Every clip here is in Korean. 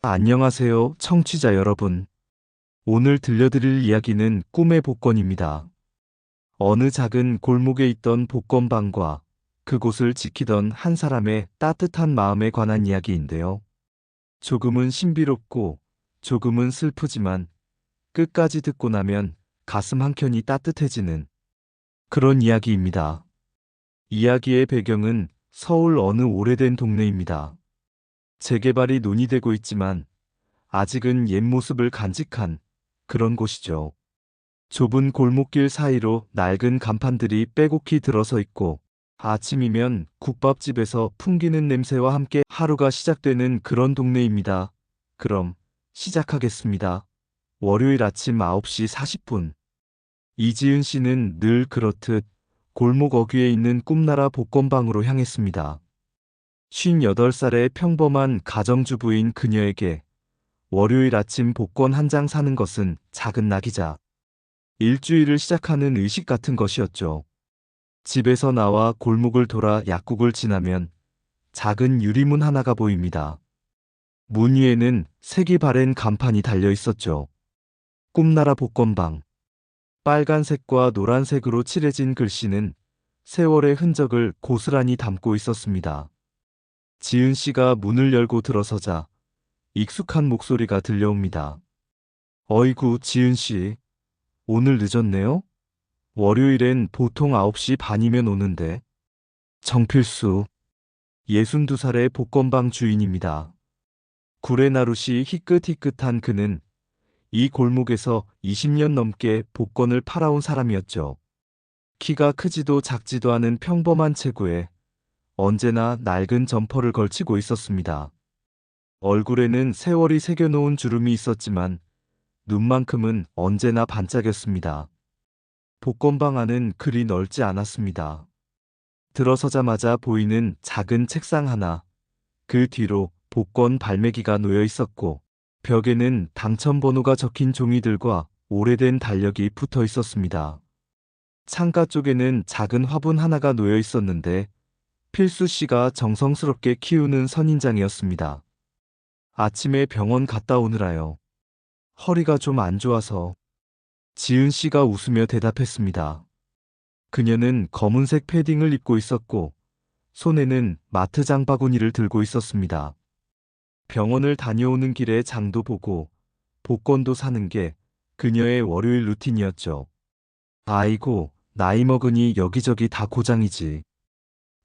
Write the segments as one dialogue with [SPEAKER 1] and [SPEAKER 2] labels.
[SPEAKER 1] 안녕하세요, 청취자 여러분. 오늘 들려드릴 이야기는 꿈의 복권입니다. 어느 작은 골목에 있던 복권방과 그곳을 지키던 한 사람의 따뜻한 마음에 관한 이야기인데요. 조금은 신비롭고 조금은 슬프지만 끝까지 듣고 나면 가슴 한켠이 따뜻해지는 그런 이야기입니다. 이야기의 배경은 서울 어느 오래된 동네입니다. 재개발이 논의되고 있지만 아직은 옛 모습을 간직한 그런 곳이죠. 좁은 골목길 사이로 낡은 간판들이 빼곡히 들어서 있고 아침이면 국밥집에서 풍기는 냄새와 함께 하루가 시작되는 그런 동네입니다. 그럼 시작하겠습니다. 월요일 아침 9시 40분. 이지은 씨는 늘 그렇듯 골목 어귀에 있는 꿈나라 복권방으로 향했습니다. 58살의 평범한 가정주부인 그녀에게 월요일 아침 복권 한 장 사는 것은 작은 낙이자 일주일을 시작하는 의식 같은 것이었죠. 집에서 나와 골목을 돌아 약국을 지나면 작은 유리문 하나가 보입니다. 문 위에는 색이 바랜 간판이 달려 있었죠. 꿈나라 복권방. 빨간색과 노란색으로 칠해진 글씨는 세월의 흔적을 고스란히 담고 있었습니다. 지은 씨가 문을 열고 들어서자 익숙한 목소리가 들려옵니다. 어이구, 지은 씨. 오늘 늦었네요? 월요일엔 보통 9시 반이면 오는데. 정필수. 62살의 복권방 주인입니다. 구레나룻이 희끗희끗한 그는 이 골목에서 20년 넘게 복권을 팔아온 사람이었죠. 키가 크지도 작지도 않은 평범한 체구에 언제나 낡은 점퍼를 걸치고 있었습니다. 얼굴에는 세월이 새겨놓은 주름이 있었지만 눈만큼은 언제나 반짝였습니다. 복권방 안은 그리 넓지 않았습니다. 들어서자마자 보이는 작은 책상 하나, 그 뒤로 복권 발매기가 놓여 있었고, 벽에는 당첨번호가 적힌 종이들과 오래된 달력이 붙어 있었습니다. 창가 쪽에는 작은 화분 하나가 놓여 있었는데, 필수 씨가 정성스럽게 키우는 선인장이었습니다. 아침에 병원 갔다 오느라요. 허리가 좀 안 좋아서. 지은 씨가 웃으며 대답했습니다. 그녀는 검은색 패딩을 입고 있었고, 손에는 마트 장바구니를 들고 있었습니다. 병원을 다녀오는 길에 장도 보고, 복권도 사는 게 그녀의 월요일 루틴이었죠. 아이고, 나이 먹으니 여기저기 다 고장이지.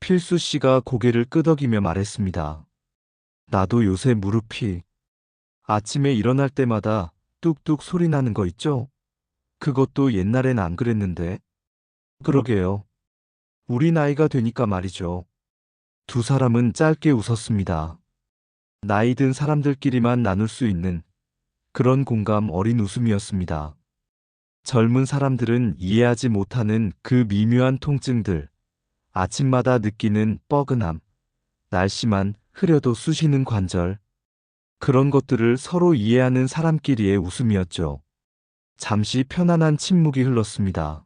[SPEAKER 1] 필수 씨가 고개를 끄덕이며 말했습니다. 나도 요새 무릎이 아침에 일어날 때마다 뚝뚝 소리 나는 거 있죠? 그것도 옛날엔 안 그랬는데. 그러게요. 우리 나이가 되니까 말이죠. 두 사람은 짧게 웃었습니다. 나이 든 사람들끼리만 나눌 수 있는 그런 공감 어린 웃음이었습니다. 젊은 사람들은 이해하지 못하는 그 미묘한 통증들, 아침마다 느끼는 뻐근함, 날씨만 흐려도 쑤시는 관절. 그런 것들을 서로 이해하는 사람끼리의 웃음이었죠. 잠시 편안한 침묵이 흘렀습니다.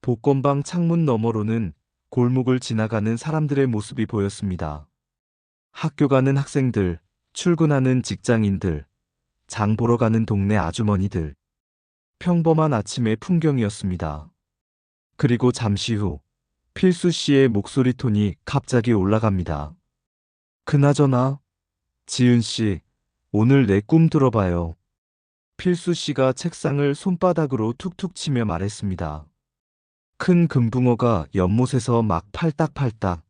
[SPEAKER 1] 복권방 창문 너머로는 골목을 지나가는 사람들의 모습이 보였습니다. 학교 가는 학생들, 출근하는 직장인들, 장 보러 가는 동네 아주머니들. 평범한 아침의 풍경이었습니다. 그리고 잠시 후 필수 씨의 목소리 톤이 갑자기 올라갑니다. 그나저나, 지은 씨, 오늘 내 꿈 들어봐요. 필수 씨가 책상을 손바닥으로 툭툭 치며 말했습니다. 큰 금붕어가 연못에서 막 팔딱팔딱.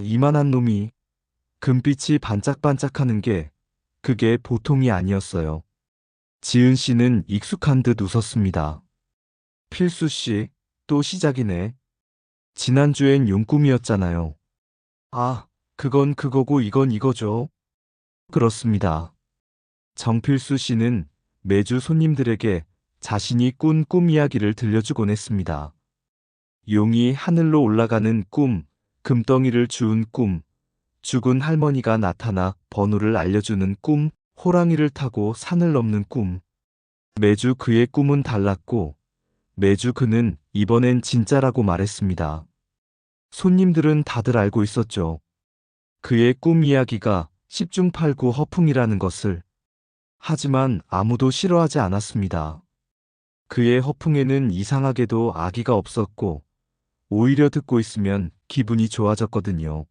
[SPEAKER 1] 이만한 놈이 금빛이 반짝반짝하는 게 그게 보통이 아니었어요. 지은 씨는 익숙한 듯 웃었습니다. 필수 씨, 또 시작이네. 지난주엔 용꿈이었잖아요. 아, 그건 그거고 이건 이거죠. 그렇습니다. 정필수 씨는 매주 손님들에게 자신이 꾼 꿈 이야기를 들려주곤 했습니다. 용이 하늘로 올라가는 꿈, 금덩이를 주운 꿈, 죽은 할머니가 나타나 번호를 알려주는 꿈, 호랑이를 타고 산을 넘는 꿈. 매주 그의 꿈은 달랐고, 매주 그는 이번엔 진짜라고 말했습니다. 손님들은 다들 알고 있었죠. 그의 꿈 이야기가 십중팔구 허풍이라는 것을. 하지만 아무도 싫어하지 않았습니다. 그의 허풍에는 이상하게도 아기가 없었고, 오히려 듣고 있으면 기분이 좋아졌거든요.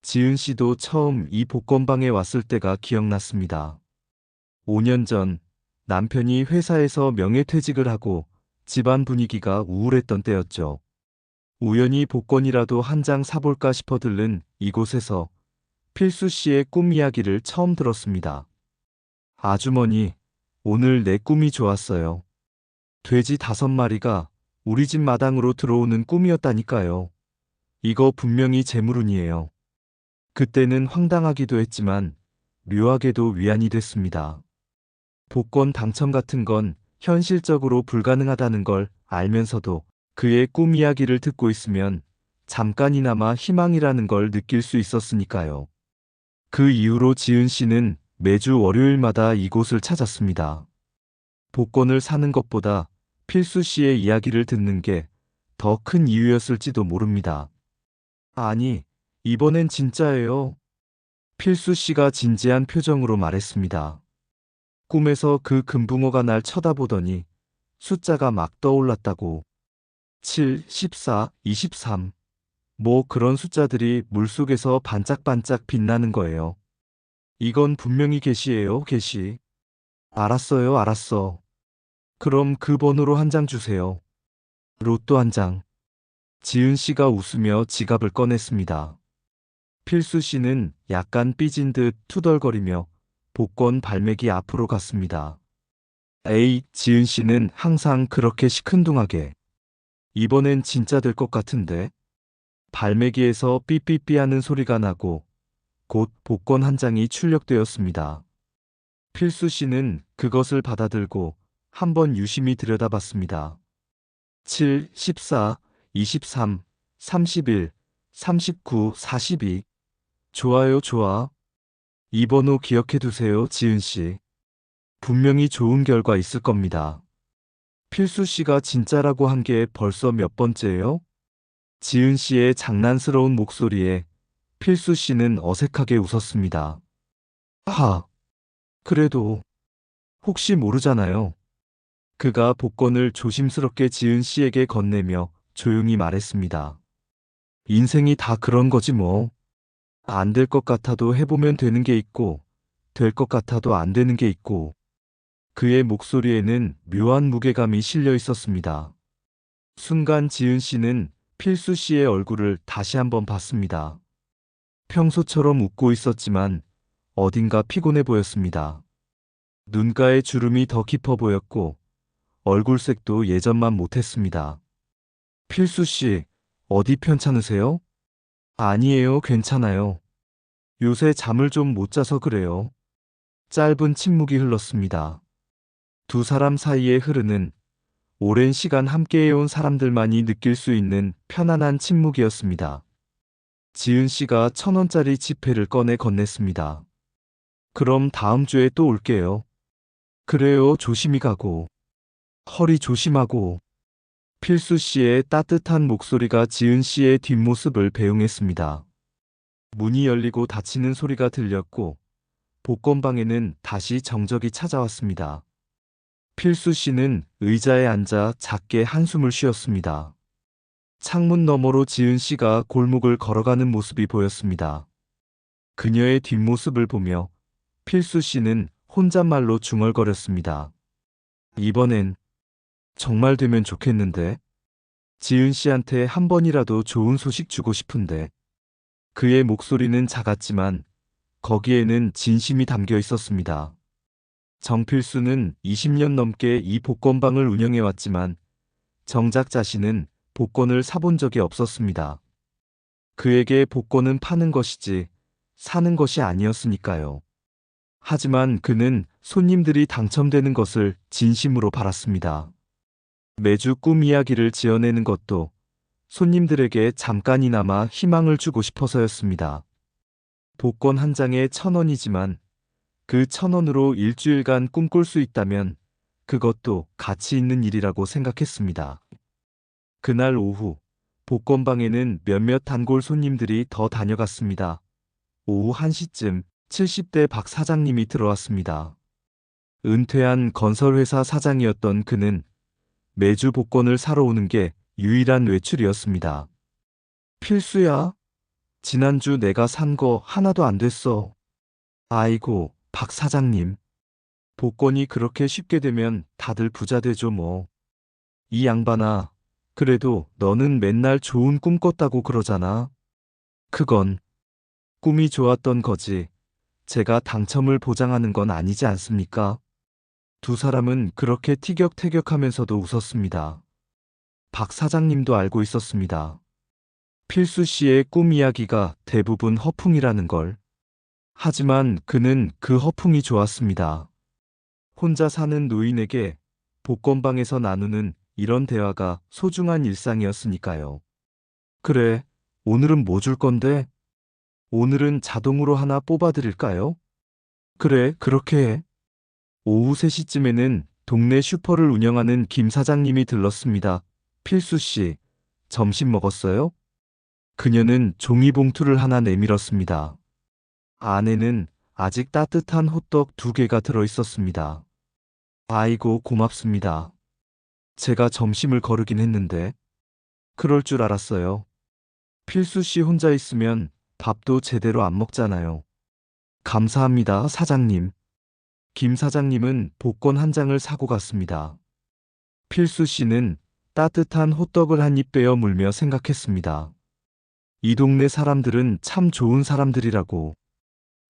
[SPEAKER 1] 지은 씨도 처음 이 복권방에 왔을 때가 기억났습니다. 5년 전 남편이 회사에서 명예퇴직을 하고 집안 분위기가 우울했던 때였죠. 우연히 복권이라도 한 장 사볼까 싶어 들른 이곳에서 필수 씨의 꿈 이야기를 처음 들었습니다. 아주머니, 오늘 내 꿈이 좋았어요. 돼지 다섯 마리가 우리 집 마당으로 들어오는 꿈이었다니까요. 이거 분명히 재물운이에요. 그때는 황당하기도 했지만 묘하게도 위안이 됐습니다. 복권 당첨 같은 건 현실적으로 불가능하다는 걸 알면서도 그의 꿈 이야기를 듣고 있으면 잠깐이나마 희망이라는 걸 느낄 수 있었으니까요. 그 이후로 지은 씨는 매주 월요일마다 이곳을 찾았습니다. 복권을 사는 것보다 필수 씨의 이야기를 듣는 게 더 큰 이유였을지도 모릅니다. 아니, 이번엔 진짜예요. 필수 씨가 진지한 표정으로 말했습니다. 꿈에서 그 금붕어가 날 쳐다보더니 숫자가 막 떠올랐다고. 7, 14, 23. 뭐 그런 숫자들이 물속에서 반짝반짝 빛나는 거예요. 이건 분명히 계시예요, 계시. 알았어요, 알았어. 그럼 그 번호로 한 장 주세요. 로또 한 장. 지은 씨가 웃으며 지갑을 꺼냈습니다. 필수 씨는 약간 삐진 듯 투덜거리며 복권 발매기 앞으로 갔습니다. 에이, 지은 씨는 항상 그렇게 시큰둥하게. 이번엔 진짜 될 것 같은데. 발매기에서 삐삐삐 하는 소리가 나고 곧 복권 한 장이 출력되었습니다. 필수 씨는 그것을 받아들고 한번 유심히 들여다봤습니다. 7, 14, 23, 31, 39, 42. 좋아요, 좋아. 이 번호 기억해 두세요, 지은 씨. 분명히 좋은 결과 있을 겁니다. 필수 씨가 진짜라고 한 게 벌써 몇 번째예요? 지은 씨의 장난스러운 목소리에 필수 씨는 어색하게 웃었습니다. 하, 그래도 혹시 모르잖아요. 그가 복권을 조심스럽게 지은 씨에게 건네며 조용히 말했습니다. 인생이 다 그런 거지 뭐. 안 될 것 같아도 해보면 되는 게 있고, 될 것 같아도 안 되는 게 있고. 그의 목소리에는 묘한 무게감이 실려 있었습니다. 순간 지은 씨는 필수 씨의 얼굴을 다시 한번 봤습니다. 평소처럼 웃고 있었지만 어딘가 피곤해 보였습니다. 눈가에 주름이 더 깊어 보였고 얼굴색도 예전만 못했습니다. 필수 씨, 어디 편찮으세요? 아니에요, 괜찮아요. 요새 잠을 좀 못 자서 그래요. 짧은 침묵이 흘렀습니다. 두 사람 사이에 흐르는 오랜 시간 함께해온 사람들만이 느낄 수 있는 편안한 침묵이었습니다. 지은 씨가 천 원짜리 지폐를 꺼내 건넸습니다. 그럼 다음 주에 또 올게요. 그래요, 조심히 가고. 허리 조심하고. 필수 씨의 따뜻한 목소리가 지은 씨의 뒷모습을 배웅했습니다. 문이 열리고 닫히는 소리가 들렸고, 복권방에는 다시 정적이 찾아왔습니다. 필수 씨는 의자에 앉아 작게 한숨을 쉬었습니다. 창문 너머로 지은 씨가 골목을 걸어가는 모습이 보였습니다. 그녀의 뒷모습을 보며 필수 씨는 혼잣말로 중얼거렸습니다. 이번엔 정말 되면 좋겠는데. 지은 씨한테 한 번이라도 좋은 소식 주고 싶은데. 그의 목소리는 작았지만 거기에는 진심이 담겨 있었습니다. 정필수는 20년 넘게 이 복권방을 운영해왔지만 정작 자신은 복권을 사본 적이 없었습니다. 그에게 복권은 파는 것이지 사는 것이 아니었으니까요. 하지만 그는 손님들이 당첨되는 것을 진심으로 바랐습니다. 매주 꿈 이야기를 지어내는 것도 손님들에게 잠깐이나마 희망을 주고 싶어서였습니다. 복권 한 장에 천 원이지만 그 천 원으로 일주일간 꿈꿀 수 있다면 그것도 가치 있는 일이라고 생각했습니다. 그날 오후 복권방에는 몇몇 단골 손님들이 더 다녀갔습니다. 오후 1시쯤 70대 박 사장님이 들어왔습니다. 은퇴한 건설회사 사장이었던 그는 매주 복권을 사러 오는 게 유일한 외출이었습니다. 필수야. 지난주 내가 산 거 하나도 안 됐어. 아이고, 박 사장님. 복권이 그렇게 쉽게 되면 다들 부자 되죠 뭐. 이 양반아, 그래도 너는 맨날 좋은 꿈 꿨다고 그러잖아. 그건 꿈이 좋았던 거지. 제가 당첨을 보장하는 건 아니지 않습니까? 두 사람은 그렇게 티격태격하면서도 웃었습니다. 박 사장님도 알고 있었습니다. 필수 씨의 꿈 이야기가 대부분 허풍이라는 걸. 하지만 그는 그 허풍이 좋았습니다. 혼자 사는 노인에게 복권방에서 나누는 이런 대화가 소중한 일상이었으니까요. 그래, 오늘은 뭐 줄 건데? 오늘은 자동으로 하나 뽑아드릴까요? 그래, 그렇게 해. 오후 3시쯤에는 동네 슈퍼를 운영하는 김 사장님이 들렀습니다. 필수 씨, 점심 먹었어요? 그녀는 종이봉투를 하나 내밀었습니다. 안에는 아직 따뜻한 호떡 두 개가 들어 있었습니다. 아이고, 고맙습니다. 제가 점심을 거르긴 했는데. 그럴 줄 알았어요. 필수 씨 혼자 있으면 밥도 제대로 안 먹잖아요. 감사합니다, 사장님. 김 사장님은 복권 한 장을 사고 갔습니다. 필수 씨는 따뜻한 호떡을 한 입 빼어 물며 생각했습니다. 이 동네 사람들은 참 좋은 사람들이라고.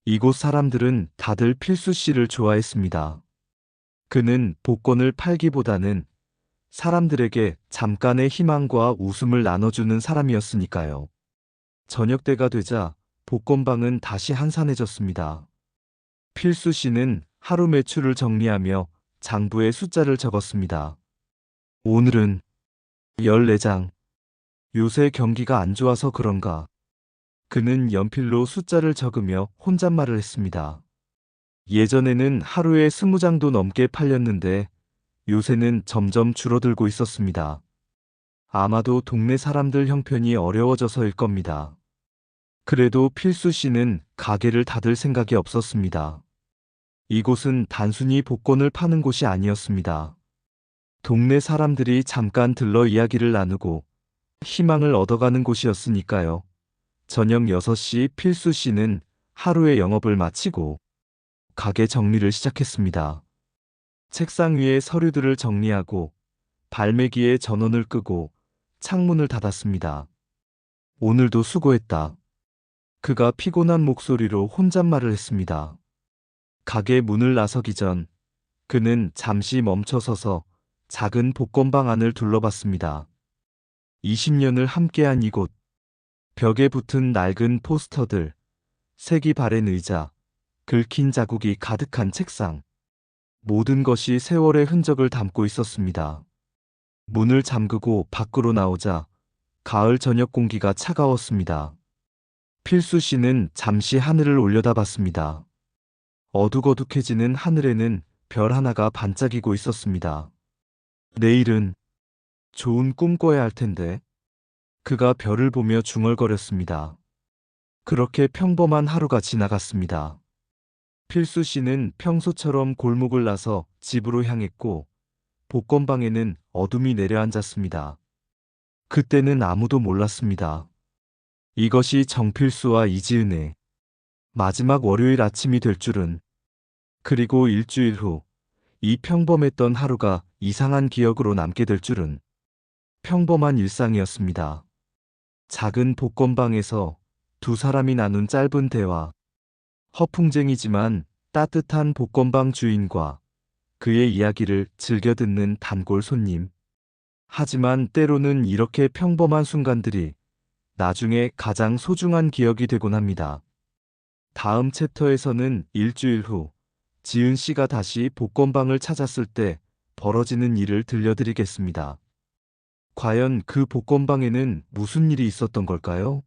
[SPEAKER 1] 이곳 사람들은 다들 필수 씨를 좋아했습니다. 그는 복권을 팔기보다는 사람들에게 잠깐의 희망과 웃음을 나눠주는 사람이었으니까요. 저녁 때가 되자 복권방은 다시 한산해졌습니다. 필수 씨는 하루 매출을 정리하며 장부에 숫자를 적었습니다. 오늘은 14장. 요새 경기가 안 좋아서 그런가. 그는 연필로 숫자를 적으며 혼잣말을 했습니다. 예전에는 하루에 20장도 넘게 팔렸는데 요새는 점점 줄어들고 있었습니다. 아마도 동네 사람들 형편이 어려워져서일 겁니다. 그래도 필수 씨는 가게를 닫을 생각이 없었습니다. 이곳은 단순히 복권을 파는 곳이 아니었습니다. 동네 사람들이 잠깐 들러 이야기를 나누고 희망을 얻어가는 곳이었으니까요. 저녁 6시 필수 씨는 하루의 영업을 마치고 가게 정리를 시작했습니다. 책상 위에 서류들을 정리하고 발매기에 전원을 끄고 창문을 닫았습니다. 오늘도 수고했다. 그가 피곤한 목소리로 혼잣말을 했습니다. 가게 문을 나서기 전 그는 잠시 멈춰서서 작은 복권방 안을 둘러봤습니다. 20년을 함께한 이곳. 벽에 붙은 낡은 포스터들, 색이 바랜 의자, 긁힌 자국이 가득한 책상. 모든 것이 세월의 흔적을 담고 있었습니다. 문을 잠그고 밖으로 나오자 가을 저녁 공기가 차가웠습니다. 필수 씨는 잠시 하늘을 올려다봤습니다. 어둑어둑해지는 하늘에는 별 하나가 반짝이고 있었습니다. 내일은 좋은 꿈 꿔야 할 텐데. 그가 별을 보며 중얼거렸습니다. 그렇게 평범한 하루가 지나갔습니다. 필수 씨는 평소처럼 골목을 나서 집으로 향했고 복권방에는 어둠이 내려앉았습니다. 그때는 아무도 몰랐습니다. 이것이 정필수와 이지은의 마지막 월요일 아침이 될 줄은 그리고 일주일 후 이 평범했던 하루가 이상한 기억으로 남게 될 줄은 평범한 일상이었습니다. 작은 복권방에서 두 사람이 나눈 짧은 대화 허풍쟁이지만 따뜻한 복권방 주인과 그의 이야기를 즐겨 듣는 단골 손님. 하지만 때로는 이렇게 평범한 순간들이 나중에 가장 소중한 기억이 되곤 합니다. 다음 챕터에서는 일주일 후 지은 씨가 다시 복권방을 찾았을 때 벌어지는 일을 들려드리겠습니다. 과연 그 복권방에는 무슨 일이 있었던 걸까요?